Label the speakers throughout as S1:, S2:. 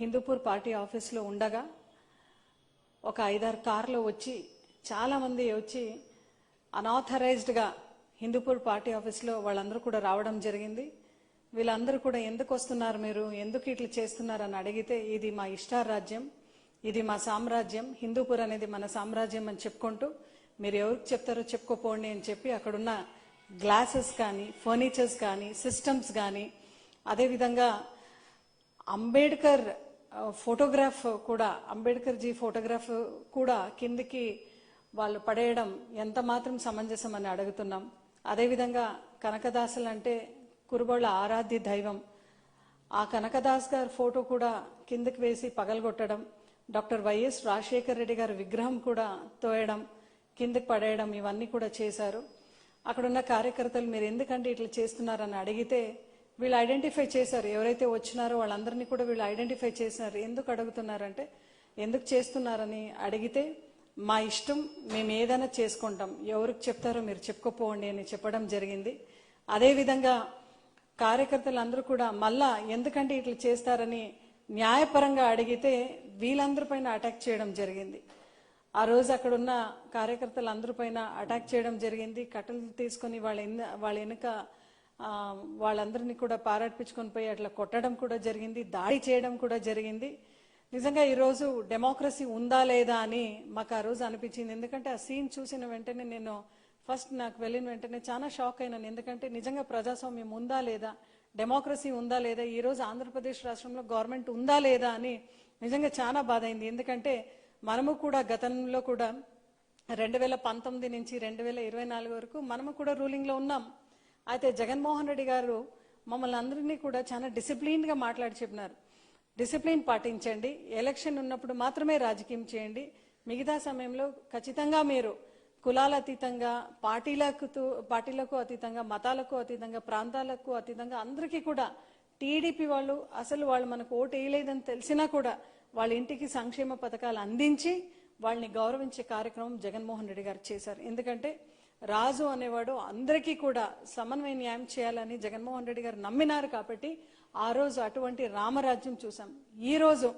S1: Hindupur party ఆఫీస్లో ఉండగా ఒక ఐదారు కార్లు వచ్చి చాలామంది వచ్చి అనాథరైజ్డ్గా హిందూపూర్ పార్టీ ఆఫీస్లో వాళ్ళందరూ కూడా రావడం జరిగింది. వీళ్ళందరూ కూడా ఎందుకు వస్తున్నారు మీరు? ఎందుకు ఇట్లా చేస్తున్నారు? అని అడిగితే ఇది మా ఇష్టారాజ్యం. ఇది మా సామ్రాజ్యం. హిందూపూర్ అనేది మన సామ్రాజ్యం అని చెప్పుకుంటూ మీరు ఎవరికి చెప్తారో చెప్పుకోపోండి అని చెప్పి అక్కడున్న గ్లాసెస్ కానీ ఫర్నిచర్స్ కానీ సిస్టమ్స్ కానీ అదేవిధంగా అంబేద్కర్ ఫోటోగ్రాఫ్ కూడా అంబేద్కర్ జీ ఫోటోగ్రాఫ్ కూడా కిందికి వాళ్ళు పడేయడం ఎంత మాత్రం సమంజసం అని అడుగుతున్నాం. అదేవిధంగా కనకదాసులు అంటే కురుబళ్ళ ఆరాధ్య దైవం. ఆ కనకదాస్ గారి ఫోటో కూడా కిందకి వేసి పగలగొట్టడం డాక్టర్ వైఎస్ రాజశేఖర్ రెడ్డి గారి విగ్రహం కూడా తోయడం కిందకి పడేయడం ఇవన్నీ కూడా చేశారు. అక్కడున్న కార్యకర్తలు మీరు ఎందుకంటే ఇట్లా చేస్తున్నారని అడిగితే వీళ్ళు ఐడెంటిఫై చేశారు. ఎవరైతే వచ్చినారో వాళ్ళందరినీ కూడా వీళ్ళు ఐడెంటిఫై చేసినారు. ఎందుకు అడుగుతున్నారంటే ఎందుకు చేస్తున్నారని అడిగితే మా ఇష్టం మేము ఏదైనా చేసుకుంటాం. ఎవరికి చెప్తారో మీరు చెప్పుకోపోండి అని చెప్పడం జరిగింది. అదేవిధంగా కార్యకర్తలు అందరూ కూడా మళ్ళా ఎందుకంటే ఇట్లా చేస్తారని న్యాయపరంగా అడిగితే వీళ్ళందరి పైన అటాక్ చేయడం జరిగింది. ఆ రోజు అక్కడ ఉన్న కార్యకర్తలు అందరి పైన అటాక్ చేయడం జరిగింది. కట్టలు తీసుకొని వాళ్ళ వాళ్ళ వెనుక వాళ్ళందరినీ కూడా పారాడిపించుకొని పోయి అట్లా కొట్టడం కూడా జరిగింది దాడి చేయడం కూడా జరిగింది. నిజంగా ఈరోజు డెమోక్రసీ ఉందా లేదా అని మాకు ఆ రోజు అనిపించింది. ఎందుకంటే ఆ సీన్ చూసిన వెంటనే నేను ఫస్ట్ నాకు వెళ్ళిన వెంటనే చాలా షాక్ అయినాను. ఎందుకంటే నిజంగా ప్రజాస్వామ్యం ఉందా లేదా డెమోక్రసీ ఉందా లేదా ఈ రోజు ఆంధ్రప్రదేశ్ రాష్ట్రంలో గవర్నమెంట్ ఉందా లేదా అని నిజంగా చాలా బాధ అయింది. ఎందుకంటే మనము కూడా గతంలో కూడా రెండు వేల పంతొమ్మిది నుంచి రెండు వేల ఇరవై నాలుగు వరకు మనము కూడా రూలింగ్లో ఉన్నాం. అయితే జగన్మోహన్ రెడ్డి గారు మమ్మల్ని అందరినీ కూడా చాలా డిసిప్లిన్గా మాట్లాడి చెప్పినారు. డిసిప్లిన్ పాటించండి. ఎలక్షన్ ఉన్నప్పుడు మాత్రమే రాజకీయం చేయండి. మిగతా సమయంలో ఖచ్చితంగా మీరు కులాల అతీతంగా పార్టీలకు పార్టీలకు అతీతంగా మతాలకు అతీతంగా ప్రాంతాలకు అతీతంగా అందరికీ కూడా టీడీపీ వాళ్ళు అసలు వాళ్ళు మనకు ఓటు వేయలేదని తెలిసినా కూడా వాళ్ళ ఇంటికి సంక్షేమ పథకాలు అందించి వాళ్ళని గౌరవించే కార్యక్రమం జగన్మోహన్ రెడ్డి గారు చేశారు. ఎందుకంటే రాజు అనేవాడు అందరికీ కూడా సమన్వయ న్యాయం చేయాలని జగన్మోహన్ రెడ్డి గారు నమ్మినారు కాబట్టి ఆ రోజు అటువంటి రామరాజ్యం చూసాం ఈ రోజు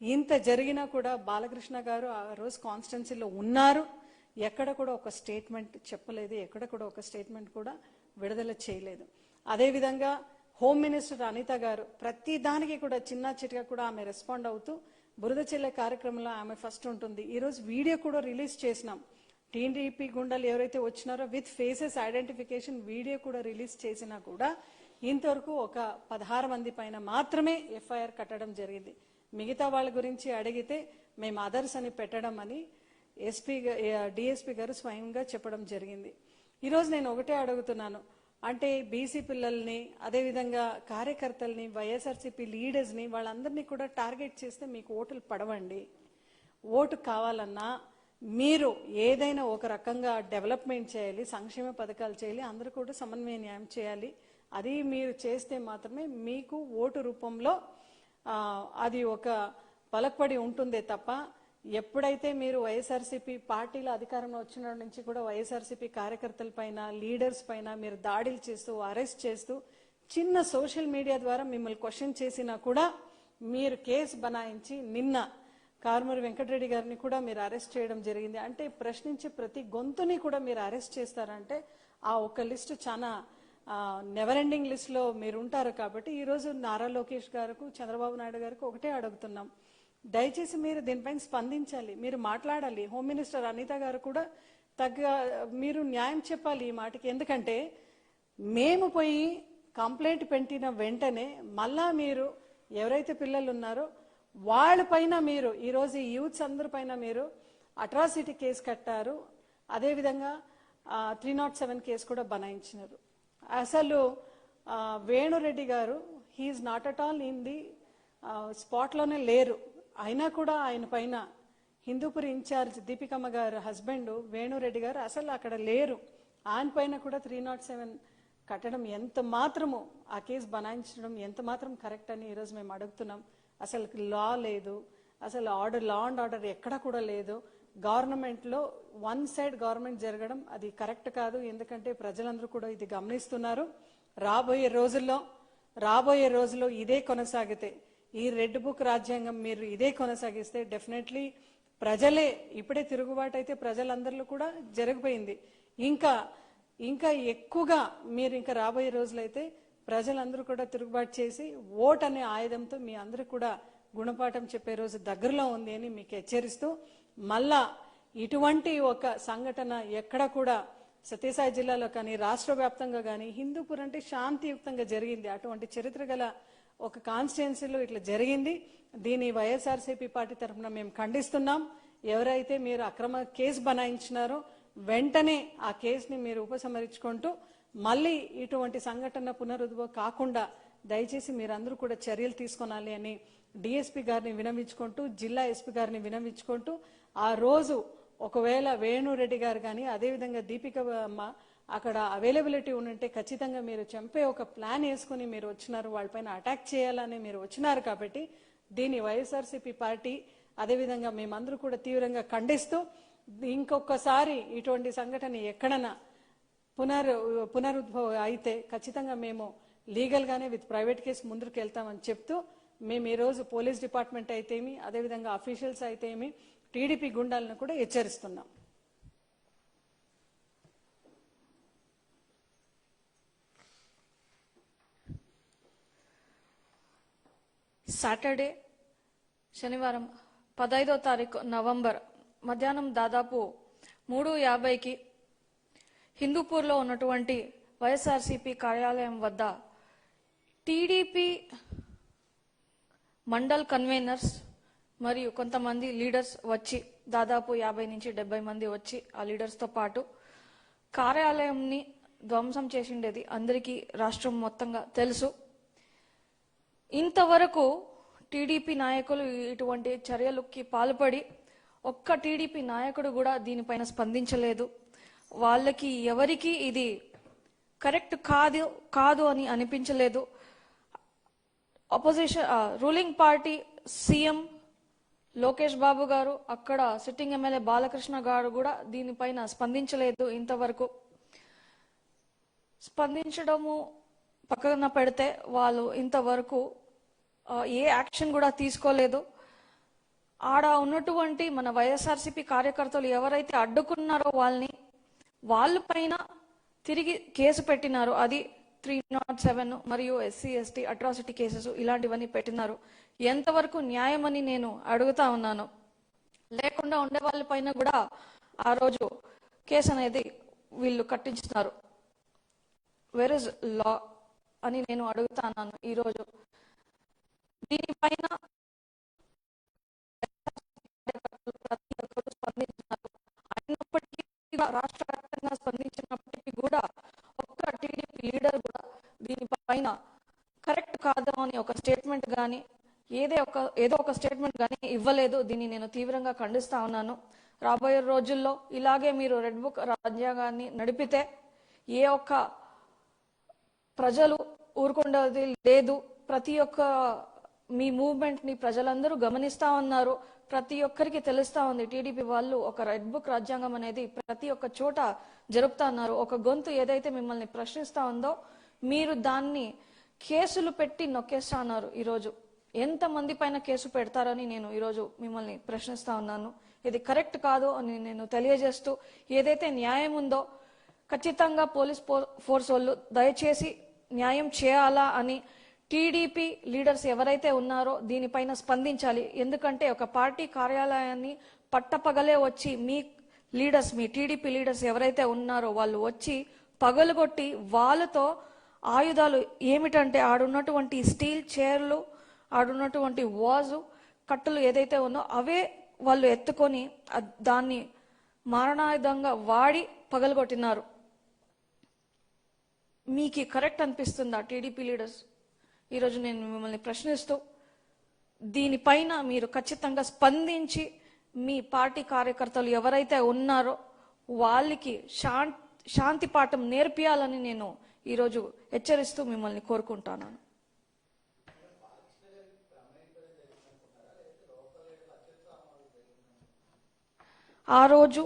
S1: ఇంత జరిగినా కూడా బాలకృష్ణ గారు ఆ రోజు కాన్స్టిట్యున్సీలో ఉన్నారు. ఎక్కడ కూడా ఒక స్టేట్మెంట్ చెప్పలేదు. ఎక్కడ కూడా ఒక స్టేట్మెంట్ కూడా విడుదల చేయలేదు. అదేవిధంగా హోమ్ మినిస్టర్ అనిత గారు ప్రతి దానికి కూడా చిన్న చిటిగా కూడా ఆమె రెస్పాండ్ అవుతూ బురద చెల్లె కార్యక్రమంలో ఆమె ఫస్ట్ ఉంటుంది. ఈరోజు వీడియో కూడా రిలీజ్ చేసినాం. టీడీపీ గుండాలు ఎవరైతే వచ్చినారో విత్ ఫేసెస్ ఐడెంటిఫికేషన్ వీడియో కూడా రిలీజ్ చేసినా కూడా ఇంతవరకు ఒక పదహారు మంది పైన మాత్రమే ఎఫ్ఐఆర్ కట్టడం జరిగింది. మిగతా వాళ్ళ గురించి అడిగితే మేము అదర్స్ అని పెట్టడం అని ఎస్పీ డిఎస్పీ గారు స్వయంగా చెప్పడం జరిగింది. ఈరోజు నేను ఒకటే అడుగుతున్నాను. అంటే బీసీ పిల్లల్ని అదేవిధంగా కార్యకర్తల్ని వైఎస్ఆర్సీపీ లీడర్స్ని వాళ్ళందరినీ కూడా టార్గెట్ చేస్తే మీకు ఓటులు పడవండి. ఓటు కావాలన్నా మీరు ఏదైనా ఒక రకంగా డెవలప్మెంట్ చేయాలి సంక్షేమ పథకాలు చేయాలి అందరూ కూడా సమన్వయ న్యాయం చేయాలి. అది మీరు చేస్తే మాత్రమే మీకు ఓటు రూపంలో అది ఒక పలకపడి ఉంటుందే తప్ప ఎప్పుడైతే మీరు వైఎస్ఆర్సీపీ పార్టీల అధికారంలో వచ్చిన నుంచి కూడా వైఎస్ఆర్సీపీ కార్యకర్తల పైన లీడర్స్ పైన మీరు దాడులు చేస్తూ అరెస్ట్ చేస్తూ చిన్న సోషల్ మీడియా ద్వారా మిమ్మల్ని క్వశ్చన్ చేసినా కూడా మీరు కేసు బనాయించి నిన్న కారుమూరి వెంకటరెడ్డి గారిని కూడా మీరు అరెస్ట్ చేయడం జరిగింది. అంటే ప్రశ్నించే ప్రతి గొంతుని కూడా మీరు అరెస్ట్ చేస్తారంటే ఆ ఒక్క లిస్ట్ చాలా నెవర్ ఎండింగ్ లిస్ట్లో మీరు ఉంటారు కాబట్టి ఈరోజు నారా లోకేష్ గారికి చంద్రబాబు నాయుడు గారికి ఒకటే అడుగుతున్నాం. దయచేసి మీరు దీనిపైన స్పందించాలి. మీరు మాట్లాడాలి. హోమ్ మినిస్టర్ అనిత గారు కూడా తగ్గ మీరు న్యాయం చెప్పాలి ఈ మాటకి. ఎందుకంటే మేము పోయి కంప్లైంట్ పెట్టిన వెంటనే మళ్ళా మీరు ఎవరైతే పిల్లలు ఉన్నారో వాళ్ళపైన మీరు ఈరోజు ఈ యూత్స్ అందరిపైన మీరు అట్రాసిటీ కేసు కట్టారు. అదేవిధంగా three not seven oh case కూడా బనాయించినారు. అసలు Venu Reddy garu he is not at all in the స్పాట్లోనే లేరు. అయినా కూడా ఆయన పైన హిందూపురి ఇన్ఛార్జ్ దీపికమ్మ గారు హస్బెండ్ వేణురెడ్డి గారు అసలు అక్కడ లేరు. ఆయన పైన కూడా త్రీ నాట్ సెవెన్ కట్టడం ఎంత మాత్రము ఆ కేసు బనాయించడం ఎంత మాత్రం కరెక్ట్ అని ఈరోజు మేము అడుగుతున్నాం. అసలు లా లేదు అసలు ఆర్డర్ లా అండ్ ఆర్డర్ ఎక్కడ కూడా లేదు. గవర్నమెంట్లో వన్ సైడ్ గవర్నమెంట్ జరగడం అది కరెక్ట్ కాదు. ఎందుకంటే ప్రజలందరూ కూడా ఇది గమనిస్తున్నారు. రాబోయే రోజుల్లో రాబోయే రోజుల్లో ఇదే కొనసాగితే ఈ రెడ్ బుక్ రాజ్యాంగం మీరు ఇదే కొనసాగిస్తే డెఫినెట్లీ ప్రజలే ఇప్పుడే తిరుగుబాటు అయితే ప్రజలందరిలో కూడా జరిగిపోయింది ఇంకా ఇంకా ఎక్కువగా మీరు ఇంకా రాబోయే రోజులైతే ప్రజలందరూ కూడా తిరుగుబాటు చేసి ఓట్ అనే ఆయుధంతో మీ అందరూ కూడా గుణపాఠం చెప్పే రోజు దగ్గరలో ఉంది అని మీకు హెచ్చరిస్తూ మళ్ళా ఇటువంటి ఒక సంఘటన ఎక్కడ కూడా సత్యసాయి జిల్లాలో కానీ రాష్ట్ర వ్యాప్తంగా కానీ హిందూపూర్ అంటే శాంతియుక్తంగా జరిగింది. అటువంటి చరిత్ర గల ఒక కాన్స్టిట్యున్సీలో ఇట్లా జరిగింది. దీని వైఎస్ఆర్సీపీ పార్టీ తరఫున మేము ఖండిస్తున్నాం. ఎవరైతే మీరు అక్రమ కేసు బనాయించినారో వెంటనే ఆ కేసుని మీరు ఉపసంహరించుకుంటూ మళ్ళీ ఇటువంటి సంఘటన పునరుద్భవం కాకుండా దయచేసి మీరందరూ కూడా చర్యలు తీసుకోనాలి అని డిఎస్పీ గారిని వినమించుకుంటూ జిల్లా ఎస్పీ గారిని వినమించుకుంటూ ఆ రోజు ఒకవేళ వేణురెడ్డి గారు కానీ అదేవిధంగా దీపిక అమ్మ అక్కడ అవైలబిలిటీ ఉంటే ఖచ్చితంగా మీరు చంపే ఒక ప్లాన్ వేసుకుని మీరు వచ్చినారు. వాళ్ళపైన అటాక్ చేయాలని మీరు వచ్చినారు కాబట్టి దీన్ని వైఎస్ఆర్సీపీ పార్టీ అదేవిధంగా మేమందరూ కూడా తీవ్రంగా ఖండిస్తూ ఇంకొకసారి ఇటువంటి సంఘటన ఎక్కడన్నా పునర్ పునరుద్భవం అయితే ఖచ్చితంగా మేము లీగల్గానే విత్ ప్రైవేట్ కేసు ముందుకు వెళ్తామని చెప్తూ మేము ఈరోజు పోలీస్ డిపార్ట్మెంట్ అయితేమి అదేవిధంగా అఫీషియల్స్ అయితేమి టీడీపీ గుండాలను కూడా హెచ్చరిస్తున్నాం.
S2: సాటర్డే శనివారం పదైదో తారీఖు నవంబర్ మధ్యాహ్నం దాదాపు మూడు యాభైకి హిందూపూర్లో ఉన్నటువంటి వైఎస్ఆర్సీపీ కార్యాలయం వద్ద టీడీపీ మండల్ కన్వీనర్స్ మరియు కొంతమంది లీడర్స్ వచ్చి దాదాపు యాభై నుంచి డెబ్బై మంది వచ్చి ఆ లీడర్స్తో పాటు కార్యాలయంని ధ్వంసం చేసిండేది అందరికీ రాష్ట్రం మొత్తంగా తెలుసు. ఇంతవరకు టీడీపీ నాయకులు ఇటువంటి చర్యలకి పాల్పడి ఒక్క టీడీపీ నాయకుడు కూడా దీనిపైన స్పందించలేదు. వాళ్ళకి ఎవరికి ఇది కరెక్ట్ కాదు కాదు అని అనిపించలేదు. Opposition ruling party CM Lokesh Babu garu అక్కడ సిట్టింగ్ ఎమ్మెల్యే బాలకృష్ణ గారు కూడా దీనిపైన స్పందించలేదు ఇంతవరకు. స్పందించడము పక్కన పెడితే వాళ్ళు ఇంతవరకు ఏ యాక్షన్ కూడా తీసుకోలేదు. ఆడ ఉన్నటువంటి మన వైఎస్ఆర్సీపీ కార్యకర్తలు ఎవరైతే అడ్డుకున్నారో వాళ్ళని వాళ్ళ పైన తిరిగి కేసు పెట్టినారు. అది త్రీ నాట్ సెవెన్ మరియు ఎస్సీ ఎస్టీ అట్రాసిటీ కేసెస్ ఇలాంటివన్నీ పెట్టినారు. ఎంతవరకు న్యాయమని నేను అడుగుతా ఉన్నాను. లేకుండా ఉండే వాళ్ళ పైన కూడా ఆ రోజు కేసు అనేది వీళ్ళు కట్టించినారు. వేర్ ఇస్ లా అని నేను అడుగుతాను ఈరోజు దీనిపైన ప్రతి ఒక్కరు స్పందించినారు. అయినప్పటికీ రాష్ట్ర స్పందించినప్పటికీ కూడా ఒక్క టీడీపీ లీడర్ కూడా దీనిపైన కరెక్ట్ కాదు అని ఒక స్టేట్మెంట్ కానీ ఏదే ఒక ఏదో ఒక స్టేట్మెంట్ కానీ ఇవ్వలేదు. దీన్ని నేను తీవ్రంగా ఖండిస్తా ఉన్నాను. రాబోయే రోజుల్లో ఇలాగే మీరు రెడ్ బుక్ రాజ్యాంగాన్ని నడిపితే ఏ ఒక్క ప్రజలు ఊరుకుండేది లేదు. ప్రతి ఒక్క మీ మూవ్మెంట్ని ప్రజలందరూ గమనిస్తా ఉన్నారు. ప్రతి ఒక్కరికి తెలుస్తా ఉంది. టీడీపీ వాళ్ళు ఒక రెడ్ బుక్ రాజ్యాంగం అనేది ప్రతి ఒక్క చోట జరుపుతా ఉన్నారు. ఒక గొంతు ఏదైతే మిమ్మల్ని ప్రశ్నిస్తా ఉందో మీరు దాన్ని కేసులు పెట్టి నొక్కేస్తా ఉన్నారు ఈరోజు. ఎంత మంది పైన కేసు పెడతారని నేను ఈరోజు మిమ్మల్ని ప్రశ్నిస్తా ఉన్నాను. ఇది కరెక్ట్ కాదు అని నేను తెలియజేస్తూ ఏదైతే న్యాయం ఉందో ఖచ్చితంగా పోలీస్ ఫోర్స్ వాళ్ళు దయచేసి న్యాయం చేయాలా అని టీడీపీ లీడర్స్ ఎవరైతే ఉన్నారో దీనిపైన స్పందించాలి. ఎందుకంటే ఒక పార్టీ కార్యాలయాన్ని పట్టపగలే వచ్చి మీ లీడర్స్ మీ టీడీపీ లీడర్స్ ఎవరైతే ఉన్నారో వాళ్ళు వచ్చి పగలుగొట్టి వాళ్ళతో ఆయుధాలు ఏమిటంటే ఆడున్నటువంటి స్టీల్ చైర్లు ఆడున్నటువంటి వాజు కట్టలు ఏదైతే ఉందో అవే వాళ్ళు ఎత్తుకొని దాన్ని మారణాయుధంగా వాడి పగలగొట్టినారు. మీకు కరెక్ట్ అనిపిస్తుందా టీడీపీ లీడర్స్? ఈరోజు నేను మిమ్మల్ని ప్రశ్నిస్తూ దీనిపైన మీరు ఖచ్చితంగా స్పందించి మీ పార్టీ కార్యకర్తలు ఎవరైతే ఉన్నారో వాళ్ళకి శాంతి శాంతి పాఠం నేర్పియాలని నేను ఈరోజు హెచ్చరిస్తూ మిమ్మల్ని కోరుకుంటున్నాను. ఆ రోజు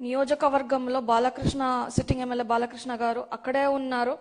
S2: నియోజకవర్గంలో బాలకృష్ణ సిట్టింగ్ ఎమ్మెల్యే బాలకృష్ణ గారు అక్కడే ఉన్నారు.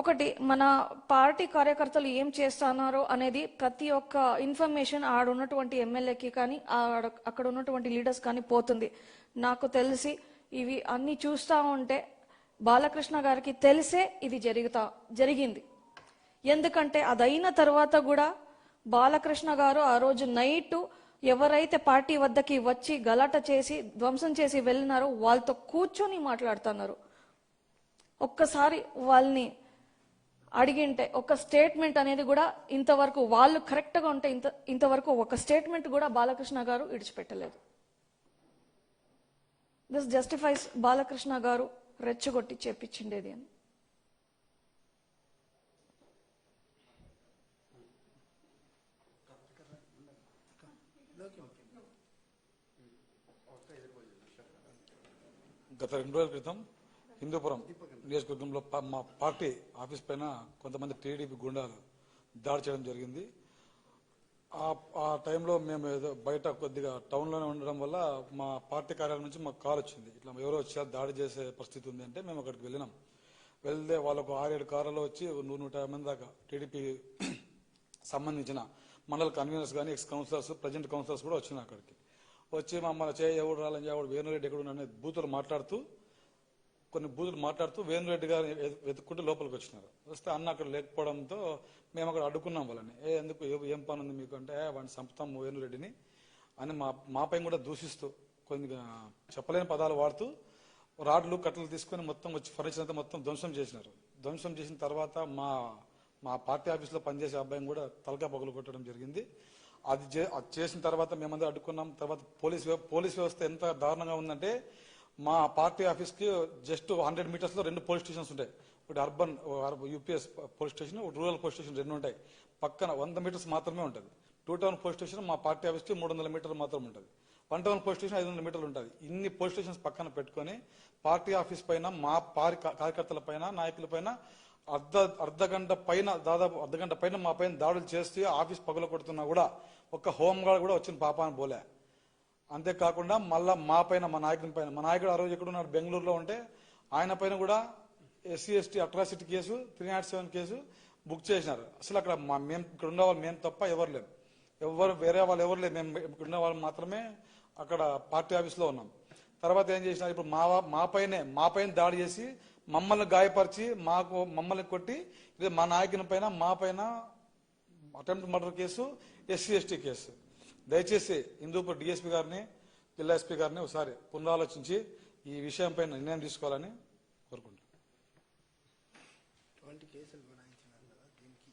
S2: ఒకటి మన పార్టీ కార్యకర్తలు ఏం చేస్తున్నారో అనేది ప్రతి ఒక్క ఇన్ఫర్మేషన్ ఆడ ఉన్నటువంటి ఎమ్మెల్యేకి కానీ అక్కడ ఉన్నటువంటి లీడర్స్ కానీ పోతుంది. నాకు తెలిసి ఇవి అన్ని చూస్తూ ఉంటే బాలకృష్ణ గారికి తెలిసే ఇది జరుగుతా జరిగింది. ఎందుకంటే అదైన తర్వాత కూడా బాలకృష్ణ గారు ఆ రోజు నైట్ ఎవరైతే పార్టీ వద్దకి వచ్చి గలాట చేసి ధ్వంసం చేసి వెళ్ళినారో వాళ్ళతో కూర్చొని మాట్లాడుతున్నారు. ఒక్కసారి వాళ్ళని అడిగింటే ఒక స్టేట్మెంట్ అనేది కూడా ఇంతవరకు వాళ్ళు కరెక్ట్గా ఉంటే ఇంత ఇంతవరకు ఒక స్టేట్మెంట్ కూడా బాలకృష్ణ గారు ఇడిచిపెట్టలేదు దిస్ జస్టిఫైస్ బాలకృష్ణ గారు రెచ్చగొట్టి చేపించిండేది అని.
S3: గత రెండు రోజుల క్రితం హిందూపురం నియోజకవర్గంలో మా పార్టీ ఆఫీస్ పైన కొంతమంది టీడీపీ గుండాలు దాడి చేయడం జరిగింది. ఆ ఆ టైంలో మేము ఏదో బయట కొద్దిగా టౌన్లోనే ఉండడం వల్ల మా పార్టీ కార్యాలయం నుంచి మాకు కాల్ వచ్చింది. ఇట్లా ఎవరో వచ్చారు దాడి చేసే పరిస్థితి ఉంది అంటే మేము అక్కడికి వెళ్ళినాం. వెళ్తే వాళ్ళకు ఆరేడు కార్లలో వచ్చి నూరు నూట యాభై మంది దాకా టీడీపీ సంబంధించిన మండల కన్వీనర్స్ కానీ ఎక్స్ కౌన్సిలర్స్ ప్రజెంట్ కౌన్సిలర్స్ కూడా వచ్చినారు అక్కడికి. వచ్చి మమ్మల్ని చేయ ఎవడు రాలని ఎవడు వేణురెడ్డి ఎక్కడ అనే బూతులు మాట్లాడుతూ కొన్ని బూతులు మాట్లాడుతూ వేణురెడ్డి గారు వెతుక్కుంటూ లోపలికి వచ్చినారు. వస్తే అన్న అక్కడ లేకపోవడంతో మేము అక్కడ అడుగుకున్నాం వాళ్ళని. ఏ ఎందుకు ఏం పని ఉంది మీకు అంటే వాడిని సంపుతాం వేణురెడ్డిని అని మా మాపై కూడా దూషిస్తూ కొన్ని చెప్పలేని పదాలు వాడుతూ రాడ్లు కట్టలు తీసుకొని మొత్తం వచ్చి ఫర్నిచర్ అంతా మొత్తం ధ్వంసం చేసినారు. ధ్వంసం చేసిన తర్వాత మా మా పార్టీ ఆఫీస్లో పనిచేసే అబ్బాయిని కూడా తలకా పగులు కొట్టడం జరిగింది. అది చే- అది చేసిన తర్వాత మేమందరూ అడ్డుకున్నాం. తర్వాత పోలీస్ పోలీస్ వ్యవస్థ ఎంత దారుణంగా ఉందంటే మా పార్టీ ఆఫీస్కి జస్ట్ హండ్రెడ్ మీటర్స్లో రెండు పోలీస్ స్టేషన్స్ ఉంటాయి. ఒకటి అర్బన్ యూపీఎస్ పోలీస్ స్టేషన్ ఒకటి రూరల్ పోలీస్ స్టేషన్ రెండు ఉంటాయి. పక్కన వంద మీటర్స్ మాత్రమే ఉంటుంది. టూ టౌన్ పోలీస్ స్టేషన్ మా పార్టీ ఆఫీస్కి మూడు వందల మీటర్లు మాత్రం ఉంటుంది. వన్ టౌన్ పోలీస్ స్టేషన్ ఐదు వందల మీటర్లు ఉంటుంది. ఇన్ని పోలీస్ స్టేషన్స్ పక్కన పెట్టుకొని పార్టీ ఆఫీస్ పైన మా పారి కార్యకర్తల పైన నాయకుల పైన అర్ధ అర్ధ గంట పైన దాదాపు అర్ధ గంట పైన మా పైన దాడులు చేస్తూ ఆఫీస్ పగల కొడుతున్నా కూడా ఒక హోంగార్డ్ కూడా వచ్చిన పాపాన్ని పోలే అంతేకాకుండా మళ్ళా మా పైన మా నాయకుని పైన. మా నాయకుడు ఆ రోజు ఎక్కడున్నాడు? బెంగళూరులో ఉంటే ఆయన పైన కూడా SC ST atrocity case three not seven case book చేసినారు. అసలు అక్కడ మా మేము ఇక్కడ ఉన్న వాళ్ళు మేము తప్ప ఎవరు లేదు ఎవరు వేరే వాళ్ళు ఎవరు లేరు. మేము ఇక్కడ ఉన్న వాళ్ళు మాత్రమే అక్కడ పార్టీ ఆఫీస్లో ఉన్నాం. తర్వాత ఏం చేసినారు? ఇప్పుడు మా మా పైనే మా పైన దాడి చేసి మమ్మల్ని గాయపరిచి మాకు మమ్మల్ని కొట్టి ఇది మా నాయకుని పైన మా పైన attempt murder case SC ST case. దయచేసి హిందూపూర్ డిఎస్పీ గారిని జిల్లా ఎస్పీ గారిని ఒకసారి పునరాలోచించి ఈ విషయంపై నిర్ణయం తీసుకోవాలని కోరుకుంటున్నాను
S4: కేసులు బనాయించినారు కదా దీనికి